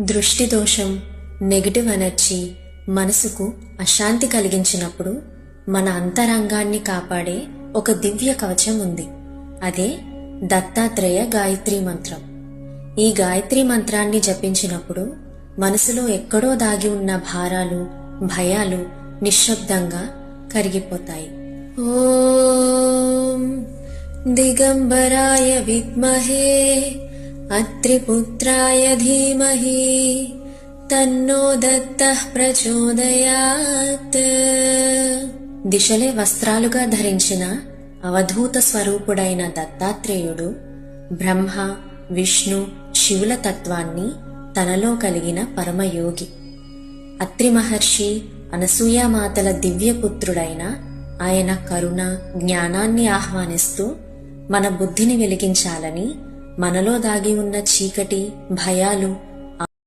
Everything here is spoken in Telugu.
దృష్టి దోషం నెగిటివ్ ఎనర్జీ మనసుకు అశాంతి కలిగించినప్పుడు మన అంతరంగాన్ని కాపాడే ఒక దివ్య కవచం ఉంది. అదే దత్తాత్రేయ గాయత్రి మంత్రం. ఈ గాయత్రి మంత్రాన్ని జపించినప్పుడు మనసులో ఎక్కడో దాగి ఉన్న భారాలు భయాలు నిశ్శబ్దంగా కరిగిపోతాయి. ఓం దిగంబరాయ విద్మహే అత్రిపుత్రాయ ధీమహి తన్నో దత్త ప్రచోదయాత్ దిశలే వస్త్రాలుగా ధరించిన అవధూత స్వరూపుడైన దత్తాత్రేయుడు బ్రహ్మ విష్ణు శివుల తత్వాన్ని తనలో కలిగిన పరమయోగి. అత్రి మహర్షి అనసూయామాతల దివ్యపుత్రుడైన ఆయన కరుణ జ్ఞానాన్ని ఆహ్వానిస్తూ మన బుద్ధిని వెలిగించాలని మనలో దాగి ఉన్న చీకటి భయాలు